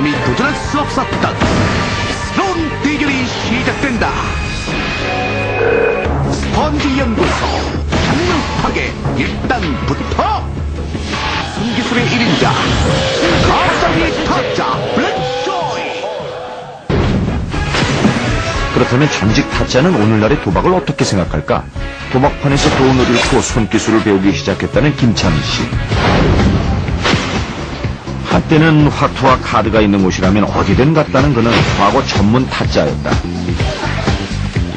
감히 도전할 수 없었던 새로운 대결이 시작된다. 스펀지 연구소 장르파괴 일단부터 숨기술의 1인자 갑자기 타짜 블랙조이 그렇다면 전직 타짜는 오늘날의 도박을 어떻게 생각할까? 도박판에서 돈을 잃고 손기술을 배우기 시작했다는 김창희 씨. 한때는 화투와 카드가 있는 곳이라면 어디든 갔다는 그는 과거 전문 타짜였다.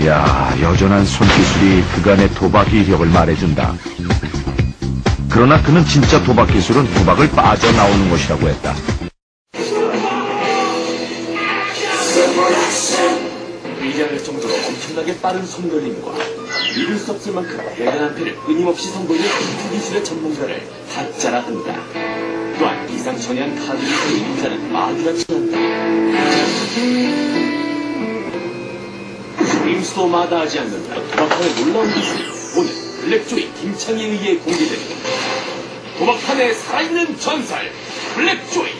이야, 여전한 손기술이 그간의 도박 이력을 말해준다. 그러나 그는 진짜 도박 기술은 도박을 빠져나오는 것이라고 했다. 위대할 정도로 엄청나게 빠른 손놀림과 믿을 수 없을 만큼 대단한 패를 끊임없이 선보이는 기술의 전문가를 타짜라 한다. 또한 기상천외한 카드 기술의 인자는 마귀라고 한다. 임수도 마다하지 않는 도박판의 놀라운 기술이 오늘 블랙조이 김창희에 의해 공개됩니다. 도박판의 살아있는 전설 블랙조이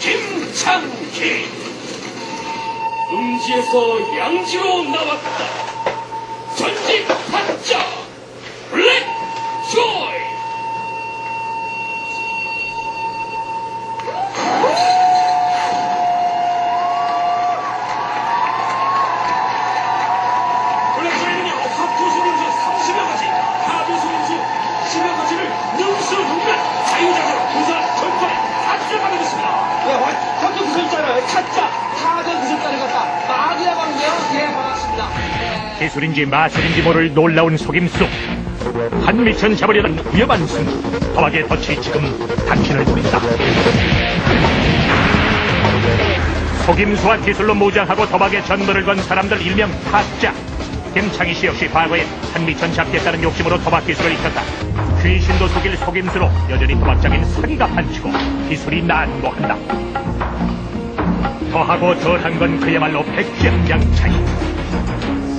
김창희 음지에서 양지로 나왔다. 전직 타짜 기술인지 마술인지 모를 놀라운 속임수. 한미천 잡으려는 위험한 승부 도박의 덫이 지금 당신을 노린다. 속임수와 기술로 무장하고 도박의 전도를 건 사람들 일명 타짜. 김창희 씨 역시 과거에 한미천 잡겠다는 욕심으로 도박 기술을 익혔다. 귀신도 속일 속임수로 여전히 도박장인 사기가 판치고 기술이 난무한다. 더하고 덜한 건 그야말로 백지장장차이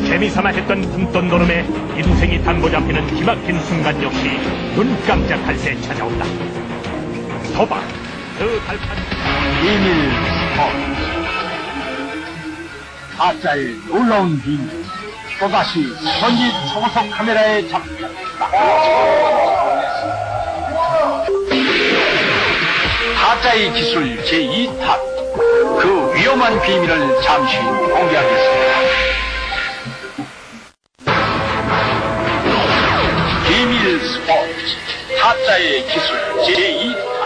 재미삼아 했던 품돈 노름에 인생이 당고 잡히는 기막힌 순간 역시 눈 깜짝할 때 찾아온다. 도박, 그 발판. 비밀 스포 가짜의 놀라운 비밀 또다시 현지 초고속 카메라에 잡혔다 가짜의 기술 제2탄 그 위험한 비밀을 잠시 공개하겠습니다 비밀 스포츠 타짜의 기술 제2탄